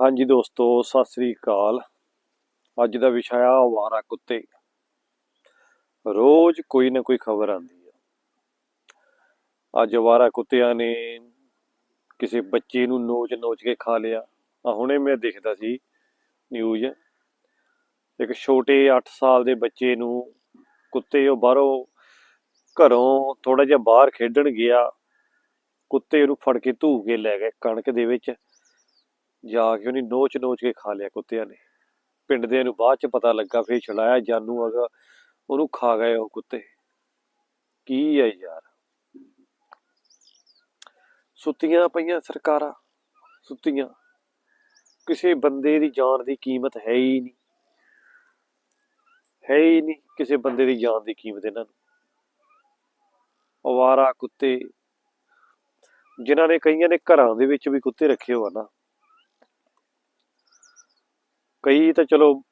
ਹਾਂਜੀ ਦੋਸਤੋ, ਸਤਿ ਸ੍ਰੀ ਅਕਾਲ। ਅੱਜ ਦਾ ਵਿਸ਼ਾ ਆ ਅਵਾਰਾ ਕੁੱਤੇ। ਰੋਜ਼ ਕੋਈ ਨਾ ਕੋਈ ਖਬਰ ਆਉਂਦੀ ਆ। ਅੱਜ ਅਵਾਰਾ ਕੁੱਤਿਆਂ ਨੇ ਕਿਸੇ ਬੱਚੇ ਨੂੰ ਨੋਚ ਨੋਚ ਕੇ ਖਾ ਲਿਆ। ਆ ਹੁਣੇ ਮੈਂ ਦੇਖਦਾ ਸੀ ਨਿਊਜ਼। ਇੱਕ ਛੋਟੇ 8 ਸਾਲ ਦੇ ਬੱਚੇ ਨੂੰ ਕੁੱਤੇ ਉਹ ਬਾਹਰੋਂ ਘਰੋਂ ਥੋੜਾ ਜਿਹਾ ਬਾਹਰ ਖੇਡਣ ਗਿਆ। ਕੁੱਤੇ ਉਹਨੂੰ ਫੜ ਕੇ ਧੂ ਕੇ ਲੈ ਗਏ ਕਣਕ ਦੇ ਵਿੱਚ। ਜਾ ਕੇ ਉਹਨੇ ਨੋਚ ਨੋਚ ਕੇ ਖਾ ਲਿਆ ਕੁੱਤਿਆਂ ਨੇ। ਪਿੰਡ ਦੇ ਨੂੰ ਬਾਅਦ ਚ ਪਤਾ ਲੱਗਾ, ਫੇਰ ਛੁਡਾਇਆ ਜਾਨੂ ਹੈਗਾ, ਉਹਨੂੰ ਖਾ ਗਏ ਉਹ ਕੁੱਤੇ। ਕੀ ਹੈ ਯਾਰ? ਸੁੱਤੀਆਂ ਪਈਆਂ ਸਰਕਾਰਾਂ, ਸੁੱਤੀਆਂ। ਕਿਸੇ ਬੰਦੇ ਦੀ ਜਾਨ ਦੀ ਕੀਮਤ ਹੈ ਹੀ ਨਹੀਂ। ਹੈ ਹੀ ਨਹੀਂ ਕਿਸੇ ਬੰਦੇ ਦੀ ਜਾਨ ਦੀ ਕੀਮਤ ਇਹਨਾਂ ਨੂੰ। ਅਵਾਰਾ ਕੁੱਤੇ, ਜਿਨ੍ਹਾਂ ਨੇ ਕਈਆਂ ਨੇ ਘਰਾਂ ਦੇ ਵਿੱਚ ਵੀ ਕੁੱਤੇ ਰੱਖੇ ਹੋ ਨਾ। ਕਈ ਤਾਂ ਚਲੋ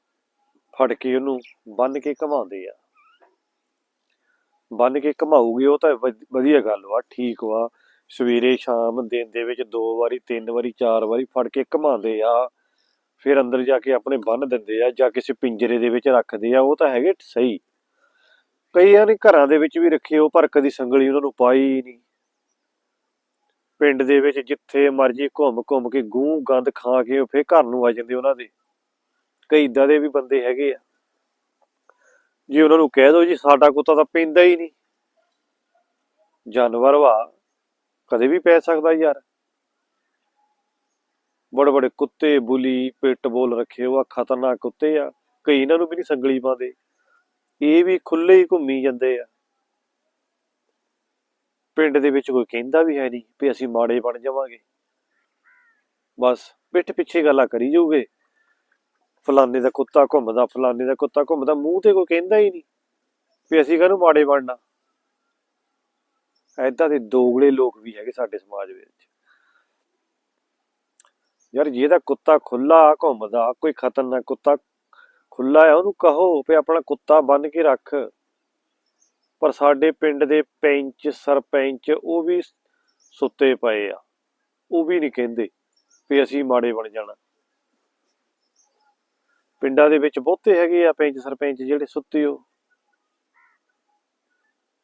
ਫੜ ਕੇ ਉਹਨੂੰ ਬੰਨ ਕੇ ਘਮਾਉਂਦੇ ਆ। ਬੰਨ ਕੇ ਘਮਾਊਗੇ ਉਹ ਤਾਂ ਵਧੀਆ ਗੱਲ ਵਾ, ਠੀਕ ਵਾ। ਸਵੇਰੇ ਸ਼ਾਮ ਦਿਨ ਦੇ ਵਿੱਚ ਦੋ ਵਾਰੀ, ਤਿੰਨ ਵਾਰੀ, ਚਾਰ ਵਾਰੀ ਫੜ ਕੇ ਘਮਾਉਂਦੇ ਆ। ਫਿਰ ਅੰਦਰ ਜਾ ਕੇ ਆਪਣੇ ਬੰਨ ਦਿੰਦੇ ਆ, ਜਾਂ ਕਿਸੇ ਪਿੰਜਰੇ ਦੇ ਵਿੱਚ ਰੱਖਦੇ ਆ, ਉਹ ਤਾਂ ਹੈਗੇ ਸਹੀ। ਕਈਆਂ ਨੇ ਘਰਾਂ ਦੇ ਵਿੱਚ ਵੀ ਰੱਖੇ, ਉਹ ਪਰ ਕਦੀ ਸੰਗਲੀ ਉਹਨਾਂ ਨੂੰ ਪਾਈ ਨਹੀਂ। ਪਿੰਡ ਦੇ ਵਿੱਚ ਜਿੱਥੇ ਮਰਜ਼ੀ ਘੁੰਮ ਘੁੰਮ ਕੇ ਗੂੰ ਗੰਦ ਖਾ ਕੇ ਉਹ ਫੇਰ ਘਰ ਨੂੰ ਆ ਜਾਂਦੇ ਉਹਨਾਂ ਦੇ। ਕਈ ਇਦਾਂ ਦੇ ਵੀ ਬੰਦੇ ਹੈਗੇ ਆ। ਜੇ ਉਹਨਾਂ ਨੂੰ ਕਹਿ ਦੋ ਜੀ, ਸਾਡਾ ਕੁੱਤਾ ਤਾਂ ਪੈਂਦਾ ਹੀ ਨਹੀਂ। ਜਾਨਵਰ ਵਾ, ਕਦੇ ਵੀ ਪੈ ਸਕਦਾ ਯਾਰ। ਬੜੇ ਬੜੇ ਕੁੱਤੇ, ਬੁਲੀ, ਪਿੱਟ ਬੋਲ ਰੱਖੇ ਹੋਆ ਖਤਰਨਾਕ ਕੁੱਤੇ ਆ। ਕਈ ਇਹਨਾਂ ਨੂੰ ਵੀ ਨਹੀਂ ਸੰਗਲੀ ਪਾਉਂਦੇ। ਇਹ ਵੀ ਖੁੱਲੇ ਹੀ ਘੁੰਮੀ ਜਾਂਦੇ ਆ। ਪਿੰਡ ਦੇ ਵਿੱਚ ਕੋਈ ਕਹਿੰਦਾ ਵੀ ਹੈ ਨਹੀਂ ਵੀ ਅਸੀਂ ਮਾੜੇ ਬਣ ਜਾਵਾਂਗੇ। ਬਸ ਪਿੱਠ ਪਿੱਛੇ ਗੱਲਾਂ ਕਰੀ ਜਾਊਗੇ। ਫਲਾਣੇ ਦਾ ਕੁੱਤਾ ਘੁੰਮਦਾ ਫਲਾਣੇ ਦਾ ਕੁੱਤਾ ਘੁੰਮਦਾ, ਮੂੰਹ ਤੇ ਕੋਈ ਕਹਿੰਦਾ ਹੀ ਨਹੀਂ ਵੀ ਅਸੀਂ ਕਾਹਨੂੰ ਮਾੜੇ ਬਣਨਾ। ਐਦਾਂ ਦੇ ਦੋਗਲੇ ਲੋਕ ਵੀ ਹੈਗੇ ਸਾਡੇ ਸਮਾਜ ਵਿੱਚ। ਯਾਰ ਜਿਹਦਾ ਕੁੱਤਾ ਖੁੱਲਾ ਘੁੰਮਦਾ, ਕੋਈ ਖਤਰਨਾਕ ਕੁੱਤਾ ਖੁੱਲਾ ਹੈ ਉਹਨੂੰ ਕਹੋ ਵੀ ਆਪਣਾ ਕੁੱਤਾ ਬੰਨ ਕੇ ਰੱਖ। ਪਰ ਸਾਡੇ ਪਿੰਡ ਦੇ ਪੈਂਚ, ਸਰਪੰਚ ਉਹ ਵੀ ਸੁੱਤੇ ਪਏ ਆ। ਉਹ ਵੀ ਨਹੀਂ ਕਹਿੰਦੇ ਵੀ ਅਸੀਂ ਮਾੜੇ ਬਣ ਜਾਣਾ। ਪਿੰਡਾਂ ਦੇ ਵਿੱਚ ਬਹੁਤੇ ਹੈਗੇ ਆ ਪੈਂਚ ਸਰਪੰਚ ਜਿਹੜੇ ਸੁੱਤੇ ਹੋ।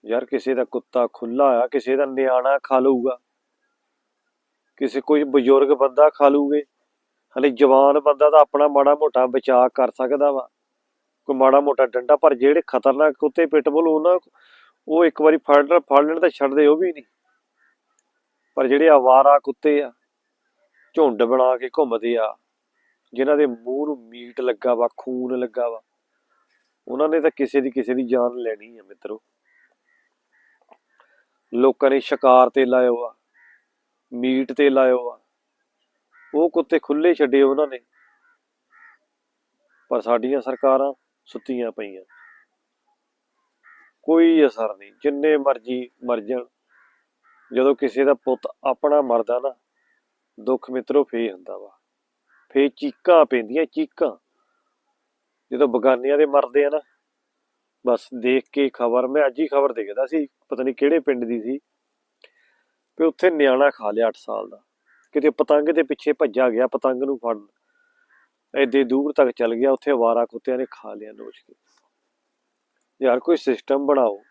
ਯਾਰ ਕਿਸੇ ਦਾ ਕੁੱਤਾ ਖੁੱਲਾ ਆ, ਕਿਸੇ ਦਾ ਨਿਆਣਾ ਖਾ ਲਊਗਾ। ਕਿਸੇ ਕੋਈ ਬਜ਼ੁਰਗ ਬੰਦਾ ਖਾ ਲੂਗੇ ਹਲੇ ਜਵਾਨ ਬੰਦਾ ਤਾਂ ਆਪਣਾ ਮਾੜਾ ਮੋਟਾ ਬਚਾਅ ਕਰ ਸਕਦਾ ਵਾ। ਕੋਈ ਮਾੜਾ ਮੋਟਾ ਡੰਡਾ, ਪਰ ਜਿਹੜੇ ਖਤਰਨਾਕ ਕੁੱਤੇ ਪਿਟਬੁਲ, ਉਹਨਾਂ ਉਹ ਇੱਕ ਵਾਰੀ ਫੜ ਲੈਣ ਫੜ ਲੈਣ ਤਾਂ ਛੱਡਦੇ ਉਹ ਵੀ ਨਹੀਂ। ਪਰ ਜਿਹੜੇ ਆਵਾਰਾ ਕੁੱਤੇ ਆ, ਝੁੰਡ ਬਣਾ ਕੇ ਘੁੰਮਦੇ ਆ ਜਿਨ੍ਹਾਂ ਦੇ ਮੂੰਹ ਨੂੰ ਮੀਟ ਲੱਗਾ ਵਾ, ਖੂਨ ਲੱਗਾ ਵਾ, ਉਹਨਾਂ ਨੇ ਤਾਂ ਕਿਸੇ ਦੀ ਕਿਸੇ ਦੀ ਜਾਨ ਲੈਣੀ ਆ ਮਿੱਤਰੋ। ਲੋਕਾਂ ਨੇ ਸ਼ਿਕਾਰ ਤੇ ਲਾਇਓ ਆ, ਮੀਟ ਤੇ ਲਾਇਓ ਆ, ਉਹ ਕੁੱਤੇ ਖੁੱਲੇ ਛੱਡੇ ਉਹਨਾਂ ਨੇ, ਪਰ ਸਾਡੀਆਂ ਸਰਕਾਰਾਂ ਸੁੱਤੀਆਂ ਪਈਆਂ। ਕੋਈ ਅਸਰ ਨਹੀਂ, ਜਿੰਨੇ ਮਰਜ਼ੀ ਮਰ ਜਾਣ, ਜਦੋਂ ਕਿਸੇ ਦਾ ਪੁੱਤ ਆਪਣਾ ਮਰਦਾ ਨਾ, ਦੁੱਖ ਮਿੱਤਰੋ ਫੇ ਹੁੰਦਾ ਵਾ। ਫੇਰ ਚੀਕਾਂ ਪੈਂਦੀਆਂ, ਚੀਕਾਂ। ਜਦੋਂ ਬਗਾਨਿਆਂ ਦੇ ਮਰਦੇ ਆ ਨਾ, ਬਸ ਦੇਖ ਕੇ ਖਬਰ, ਮੈਂ ਅੱਜ ਹੀ ਖਬਰ ਦੇਖਦਾ ਸੀ, ਪਤਾ ਨਹੀਂ ਕਿਹੜੇ ਪਿੰਡ ਦੀ ਸੀ। ਵੀ ਉੱਥੇ ਨਿਆਣਾ ਖਾ ਲਿਆ 8 ਸਾਲ ਦਾ। ਕਿਤੇ ਪਤੰਗ ਦੇ ਪਿੱਛੇ ਭੱਜਾ ਗਿਆ, ਪਤੰਗ ਨੂੰ ਫੜ ਐਦੇ ਦੂਰ ਤੱਕ ਚੱਲ ਗਿਆ, ਉੱਥੇ ਅਵਾਰਾ ਕੁੱਤਿਆਂ ਨੇ ਖਾ ਲਿਆ ਨੋਚ ਕੇ। ਯਾਰ ਕੋਈ ਸਿਸਟਮ ਬਣਾਓ,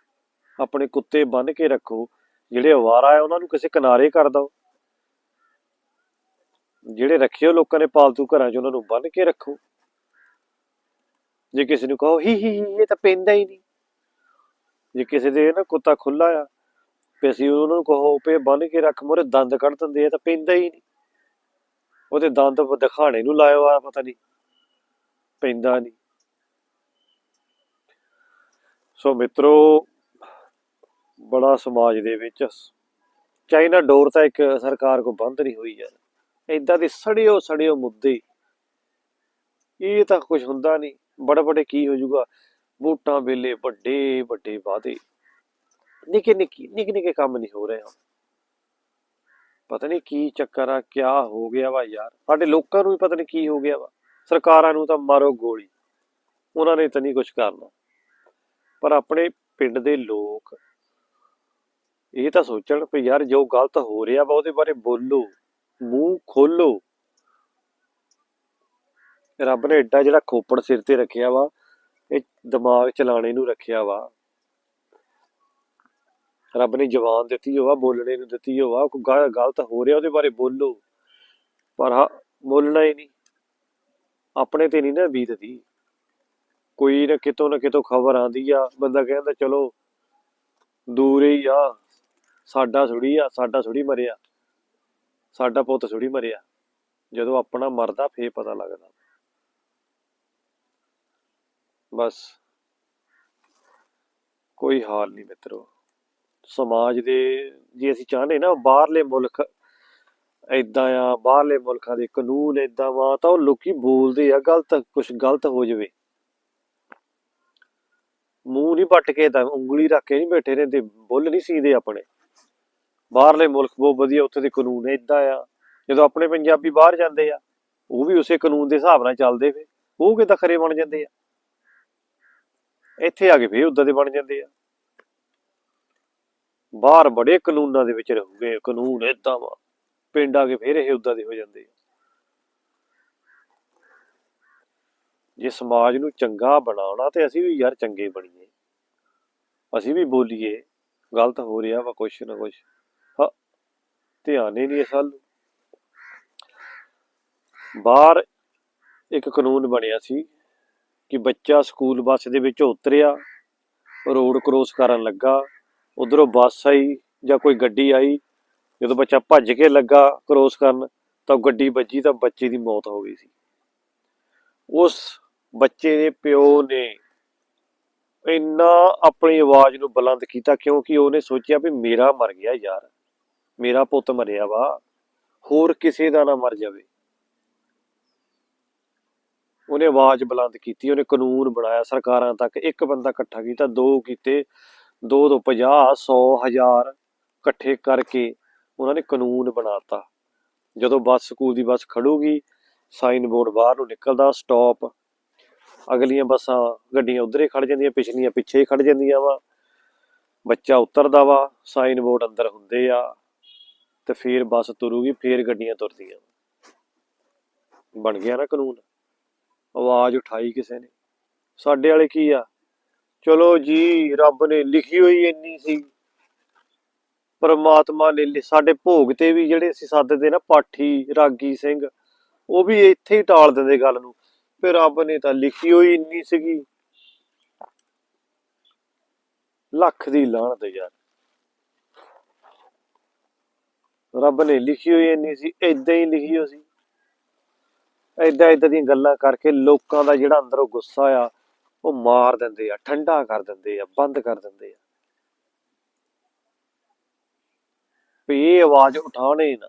ਆਪਣੇ ਕੁੱਤੇ ਬੰਨ ਕੇ ਰੱਖੋ, ਜਿਹੜੇ ਅਵਾਰਾ ਆ, ਉਹਨਾਂ ਨੂੰ ਕਿਸੇ ਕਿਨਾਰੇ ਕਰ ਦਿਓ। ਜਿਹੜੇ ਰੱਖੇ ਰੱਖਿਓ ਲੋਕਾਂ ਨੇ ਪਾਲਤੂ ਘਰਾਂ 'ਚ ਉਹਨਾਂ ਨੂੰ ਬੰਨ ਕੇ ਰੱਖੋ। ਜੇ ਕਿਸੇ ਨੂੰ ਕਹੋ, ਹੀ ਹੀ ਇਹ ਤਾਂ ਪੈਂਦਾ ਹੀ ਨਹੀਂ। ਜੇ ਕਿਸੇ ਦੇ ਨਾ ਕੁੱਤਾ ਖੁੱਲਾ ਆ ਤੇ ਅਸੀਂ ਉਹਨਾਂ ਨੂੰ ਕਹੋ ਪੇ ਬੰਨ ਕੇ ਰੱਖ ਮੋਰੇ ਦੰਦ ਕੱਢ ਦਿੰਦੇ ਆ ਤਾਂ ਪੈਂਦਾ ਹੀ ਨਹੀਂ। ਉਹਦੇ ਦੰਦ ਦਿਖਾਣੇ ਨੂੰ ਲਾਇਓ ਆ, ਪਤਾ ਨਹੀਂ, ਪੈਂਦਾ ਨਹੀਂ। ਸੋ ਮਿੱਤਰੋ, ਬੜਾ ਸਮਾਜ ਦੇ ਵਿੱਚ ਚਾਈਨਾ ਡੋਰ ਤਾਂ ਇੱਕ ਸਰਕਾਰ ਕੋ ਬੰਦ ਨਹੀਂ ਹੋਈ ਯਾਰ। ਏਦਾਂ ਦੇ ਸੜਿਓ ਸੜਿਓ ਮੁੱਦੇ। ਇਹ ਤਾਂ ਕੁਝ ਹੁੰਦਾ ਨਹੀਂ। ਬੜੇ ਬੜੇ ਕੀ ਹੋ ਜਾਊਗਾ? ਵੋਟਾਂ ਵੇਲੇ ਵੱਡੇ ਵੱਡੇ ਵਾਅਦੇ। ਨਿੱਕੇ ਨਿੱਕੇ ਨਿੱਕੇ ਨਿੱਕੇ ਕੰਮ ਨਹੀਂ ਹੋ ਰਹੇ ਪਤਾ ਨਹੀਂ ਕੀ ਚੱਕਰ ਆ, ਕਿਆ ਹੋ ਗਿਆ ਵਾ ਯਾਰ। ਸਾਡੇ ਲੋਕਾਂ ਨੂੰ ਵੀ ਪਤਾ ਨਹੀਂ ਕੀ ਹੋ ਗਿਆ ਵਾ। ਸਰਕਾਰਾਂ ਨੂੰ ਤਾਂ ਮਾਰੋ ਗੋਲੀ। ਉਹਨਾਂ ਨੇ ਤਾਂ ਨਹੀਂ ਕੁਝ ਕਰਨਾ। ਪਰ ਆਪਣੇ ਪਿੰਡ ਦੇ ਲੋਕ ਇਹ ਤਾਂ ਸੋਚਣ ਵੀ ਯਾਰ ਜੋ ਗਲਤ ਹੋ ਰਿਹਾ ਵਾ, ਉਹਦੇ ਬਾਰੇ ਬੋਲੋ। ਮੂੰਹ ਖੋਲੋ। ਰੱਬ ਨੇ ਏਡਾ ਜਿਹੜਾ ਖੋਪੜ ਸਿਰ ਤੇ ਰੱਖਿਆ ਵਾ, ਇਹ ਦਿਮਾਗ ਚਲਾਣੇ ਨੂੰ ਰੱਖਿਆ ਵਾ। ਰੱਬ ਨੇ ਜ਼ਬਾਨ ਦਿੱਤੀ ਹੋਵਾ ਬੋਲਣੇ ਨੂੰ ਦਿੱਤੀ ਹੋਵਾ ਕੋਈ ਗਲਤ ਹੋ ਰਿਹਾ ਉਹਦੇ ਬਾਰੇ ਬੋਲੋ। ਪਰ ਹਾਂ, ਬੋਲਣਾ ਹੀ ਨਹੀਂ। ਆਪਣੇ ਤੇ ਨਹੀਂ ਨਾ ਬੀਤਦੀ। ਕੋਈ ਨਾ ਕਿਤੋਂ ਨਾ ਕਿਤੋਂ ਖਬਰ ਆਂਦੀ ਆ, ਬੰਦਾ ਕਹਿੰਦਾ, ਚਲੋ, ਦੂਰ ਹੀ ਆ। ਸਾਡਾ ਥੋੜੀ ਆ, ਸਾਡਾ ਥੋੜੀ ਮਰਿਆ। ਸਾਡਾ ਪੁੱਤ ਥੋੜੀ ਮਰਿਆ। ਜਦੋਂ ਆਪਣਾ ਮਰਦਾ, ਫੇਰ ਪਤਾ ਲੱਗਦਾ। ਬਸ। ਕੋਈ ਹਾਲ ਨਹੀਂ ਮਿੱਤਰੋ। ਸਮਾਜ ਦੇ, ਜੇ ਅਸੀਂ ਚਾਹਨੇ ਨਾ ਬਾਹਰਲੇ ਮੁਲਕ ਏਦਾਂ ਆ, ਬਾਹਰਲੇ ਮੁਲਕਾਂ ਦੇ ਕਾਨੂੰਨ ਏਦਾਂ ਵਾ, ਤਾਂ ਉਹ ਲੋਕੀ ਬੋਲਦੇ ਆ, ਗਲਤ ਕੁਝ ਗਲਤ ਹੋ ਜਾਵੇ। ਮੂੰਹ ਨਹੀਂ ਪੱਟ ਕੇ ਤਾਂ ਉਂਗਲੀ ਰੱਖ ਕੇ ਨਹੀਂ ਬੈਠੇ ਰਹਿੰਦੇ, ਬੁੱਲ ਨਹੀਂ ਸੀਦੇ ਆਪਣੇ। ਬਾਹਰਲੇ ਮੁਲਕ ਬਹੁਤ ਵਧੀਆ, ਉੱਥੇ ਦੇ ਕਾਨੂੰਨ ਏਦਾਂ ਆ। ਜਦੋਂ ਆਪਣੇ ਪੰਜਾਬੀ ਬਾਹਰ ਜਾਂਦੇ ਆ, ਉਹ ਵੀ ਉਸੇ ਕਾਨੂੰਨ ਦੇ ਹਿਸਾਬ ਨਾਲ ਚੱਲਦੇ ਫੇ ਉਹ ਕਿਦਾਂ ਖਰੇ ਬਣ ਜਾਂਦੇ ਆ? ਇੱਥੇ ਆ ਕੇ ਫੇਰ ਉਦਾਂ ਦੇ ਬਣ ਜਾਂਦੇ ਆ। ਬਾਹਰ ਬੜੇ ਕਾਨੂੰਨਾਂ ਦੇ ਵਿੱਚ ਰਹੂਗੇ, ਕਾਨੂੰਨ ਏਦਾਂ ਵਾ। ਪਿੰਡ ਆ ਕੇ ਫੇਰ ਇਹ ਉਦਾਂ ਦੇ ਹੋ ਜਾਂਦੇ ਆ। ਜੇ ਸਮਾਜ ਨੂੰ ਚੰਗਾ ਬਣਾਉਣਾ ਤੇ ਅਸੀਂ ਵੀ ਯਾਰ ਚੰਗੇ ਬਣੀਏ। ਅਸੀਂ ਵੀ ਬੋਲੀਏ, ਗਲਤ ਹੋ ਰਿਹਾ ਵਾ ਕੁਛ ਨਾ ਕੁਛ। ਧਿਆਨ ਹੀ ਨਹੀਂ ਇਸ ਵੱਲ। ਬਾਹਰ ਇੱਕ ਕਾਨੂੰਨ ਬਣਿਆ ਸੀ ਕਿ ਬੱਚਾ ਸਕੂਲ ਬੱਸ ਦੇ ਵਿੱਚੋਂ ਉਤਰਿਆ, ਰੋਡ ਕ੍ਰੋਸ ਕਰਨ ਲੱਗਾ, ਉਧਰੋਂ ਬੱਸ ਆਈ ਜਾਂ ਕੋਈ ਗੱਡੀ ਆਈ, ਜਦੋਂ ਬੱਚਾ ਭੱਜ ਕੇ ਲੱਗਾ ਕ੍ਰੋਸ ਕਰਨ, ਤਾਂ ਉਹ ਗੱਡੀ ਵੱਜੀ ਤਾਂ ਬੱਚੇ ਦੀ ਮੌਤ ਹੋ ਗਈ ਸੀ। ਉਸ ਬੱਚੇ ਦੇ ਪਿਓ ਨੇ ਇੰਨਾ ਆਪਣੀ ਆਵਾਜ਼ ਨੂੰ ਬੁਲੰਦ ਕੀਤਾ ਕਿਉਂਕਿ ਉਹਨੇ ਸੋਚਿਆ ਵੀ ਮੇਰਾ ਮਰ ਗਿਆ ਯਾਰ। ਮੇਰਾ ਪੁੱਤ ਮਰਿਆ ਵਾ, ਹੋਰ ਕਿਸੇ ਦਾ ਨਾ ਮਰ ਜਾਵੇ। ਉਹਨੇ ਆਵਾਜ਼ ਬੁਲੰਦ ਕੀਤੀ, ਉਹਨੇ ਕਾਨੂੰਨ ਬਣਾਇਆ, ਸਰਕਾਰਾਂ ਤੱਕ ਇੱਕ ਬੰਦਾ ਇਕੱਠਾ ਕੀਤਾ, ਦੋ ਕੀਤੇ, ਦੋ ਤੋਂ 50 100 ਹਜ਼ਾਰ ਇਕੱਠੇ ਕਰਕੇ ਉਹਨਾਂ ਨੇ ਕਾਨੂੰਨ ਬਣਾਤਾ ਜਦੋਂ ਬੱਸ, ਸਕੂਲ ਦੀ ਬੱਸ ਖੜੂਗੀ, ਸਾਈਨ ਬੋਰਡ ਬਾਹਰ ਨੂੰ ਨਿਕਲਦਾ, ਸਟਾਪ, ਅਗਲੀਆਂ ਬੱਸਾਂ, ਗੱਡੀਆਂ ਉਧਰੇ ਖੜ ਜਾਂਦੀਆਂ, ਪਿਛਲੀਆਂ ਪਿੱਛੇ ਖੜ ਜਾਂਦੀਆਂ ਵਾ। ਬੱਚਾ ਉਤਰਦਾ ਵਾ, ਸਾਈਨ ਬੋਰਡ ਅੰਦਰ ਹੁੰਦੇ ਆ। ਤੇ ਫੇਰ ਬੱਸ ਤੁਰੂਗੀ, ਫਿਰ ਗੱਡੀਆਂ ਤੁਰਦੀਆਂ। ਬਣ ਗਿਆ ਨਾ ਕਾਨੂੰਨ। ਆਵਾਜ਼ ਉਠਾਈ ਕਿਸੇ ਨੇ। ਸਾਡੇ ਵਾਲੇ ਕੀ ਆ? ਚਲੋ ਜੀ, ਰੱਬ ਨੇ ਲਿਖੀ ਹੋਈ ਇੰਨੀ ਸੀ। ਪਰਮਾਤਮਾ ਨੇ ਸਾਡੇ ਭੋਗ ਤੇ ਵੀ ਜਿਹੜੇ ਅਸੀਂ ਸੱਦਦੇ ਨਾ, ਪਾਠੀ ਰਾਗੀ ਸਿੰਘ, ਉਹ ਵੀ ਇੱਥੇ ਹੀ ਟਾਲ ਦਿੰਦੇ ਗੱਲ ਨੂੰ। ਫਿਰ ਰੱਬ ਨੇ ਤਾਂ ਲਿਖੀ ਹੋਈ ਇੰਨੀ ਸੀਗੀ। ਲੱਖ ਦੀ ਲਾਹਣ ਤੇ ਯਾਰ। ਰੱਬ ਨੇ ਲਿਖੀ ਹੋਈ ਇੰਨੀ ਸੀ, ਏਦਾਂ ਹੀ ਲਿਖੀ ਹੋਈ ਸੀ। ਏਦਾਂ ਏਦਾਂ ਦੀਆਂ ਗੱਲਾਂ ਕਰਕੇ ਲੋਕਾਂ ਦਾ ਜਿਹੜਾ ਅੰਦਰੋਂ ਗੁੱਸਾ ਆ, ਉਹ ਮਾਰ ਦਿੰਦੇ ਆ, ਠੰਡਾ ਕਰ ਦਿੰਦੇ ਆ, ਬੰਦ ਕਰ ਦਿੰਦੇ ਆ। ਵੀ ਇਹ ਆਵਾਜ਼ ਉਠਾਉਣੇ ਨਾ,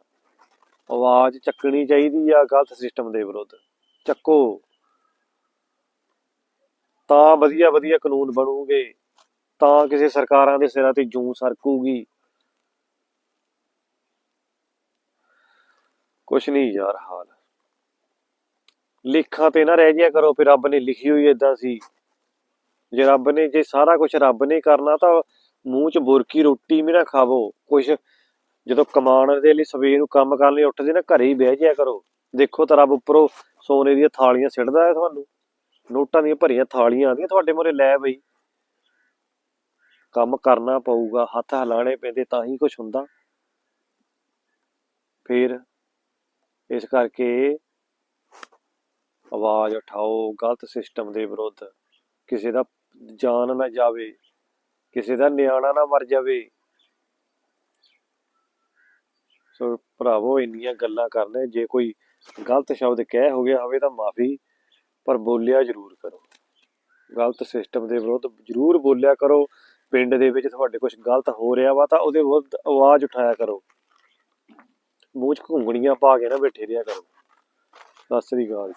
ਆਵਾਜ਼ ਚੱਕਣੀ ਚਾਹੀਦੀ ਆ ਗਲਤ ਸਿਸਟਮ ਦੇ ਵਿਰੁੱਧ। ਚੱਕੋ। ਤਾਂ ਵਧੀਆ ਵਧੀਆ ਕਾਨੂੰਨ ਬਣੂਗੇ, ਤਾਂ ਕਿਸੇ ਸਰਕਾਰਾਂ ਦੇ ਸਿਰਾਂ ਤੇ ਜੂੰ ਸਰਕੂਗੀ। ਕੁਛ ਨਹੀਂ ਯਾਰ ਹਾਲ। ਲਿਖਾਂ ਤੇ ਨਾ ਰਹਿ ਜਿਆ ਕਰੋ, ਫਿਰ ਰੱਬ ਨੇ ਲਿਖੀ ਹੋਈ ਏਦਾਂ ਸੀ। ਜੇ ਰੱਬ ਨੇ, ਜੇ ਸਾਰਾ ਕੁਝ ਰੱਬ ਨੇ ਕਰਨਾ, ਤਾਂ ਮੂੰਹ 'ਚ ਬੁਰਕੀ ਰੋਟੀ ਵੀ ਨਾ ਖਾਵੋ। ਕੁਛ ਜਦੋਂ ਕਮਾਉਣ ਦੇ ਲਈ ਸਵੇਰ ਨੂੰ ਕੰਮ ਕਰਨ ਲਈ ਉੱਠਦੇ ਨਾ, ਘਰੇ ਹੀ ਬਹਿ ਜਿਆ ਕਰੋ। ਦੇਖੋ ਤਾਂ ਰੱਬ ਉੱਪਰੋਂ ਸੋਨੇ ਦੀਆਂ ਥਾਲੀਆਂ ਸਿੱਟਦਾ ਹੈ ਤੁਹਾਨੂੰ। ਨੋਟਾਂ ਦੀਆਂ ਭਰੀਆਂ ਥਾਲੀਆਂ ਆਉਂਦੀਆਂ ਤੁਹਾਡੇ ਮੂਹਰੇ, ਲੈ ਬਈ। ਕੰਮ ਕਰਨਾ ਪਊਗਾ, ਹੱਥ ਹਿਲਾਣੇ ਪੈਂਦੇ ਤਾਂ ਹੀ ਕੁਝ ਹੁੰਦਾ। ਫੇਰ ਇਸ ਕਰਕੇ ਆਵਾਜ਼ ਉਠਾਓ, ਗਲਤ ਸਿਸਟਮ ਦੇ ਵਿਰੁੱਧ। ਕਿਸੇ ਦਾ ਜਾਨ ਨਾ ਜਾਵੇ, ਕਿਸੇ ਦਾ ਨਿਆਣਾ ਨਾ ਮਰ ਜਾਵੇ। ਸੋ ਭਰਾਵੋ, ਇੰਨੀਆਂ ਗੱਲਾਂ ਕਰਨੇ, ਜੇ ਕੋਈ ਗਲਤ ਸ਼ਬਦ ਕਹਿ ਹੋ ਗਿਆ ਹੋਵੇ ਤਾਂ ਮਾਫੀ, ਪਰ ਬੋਲਿਆ ਜ਼ਰੂਰ ਕਰੋ। ਗਲਤ ਸਿਸਟਮ ਦੇ ਵਿਰੁੱਧ ਜ਼ਰੂਰ ਬੋਲਿਆ ਕਰੋ। ਪਿੰਡ ਦੇ ਵਿੱਚ ਤੁਹਾਡੇ ਕੁਝ ਗਲਤ ਹੋ ਰਿਹਾ ਵਾ ਤਾਂ ਉਹਦੇ ਵਿਰੁੱਧ ਆਵਾਜ਼ ਉਠਾਇਆ ਕਰੋ। ਮੂੰਹ 'ਚ ਘੁੰਗਣੀਆਂ ਪਾ ਕੇ ਨਾ ਬੈਠੇ ਰਿਹਾ ਕਰੋ। ਸਤਿ ਸ੍ਰੀ ਅਕਾਲ।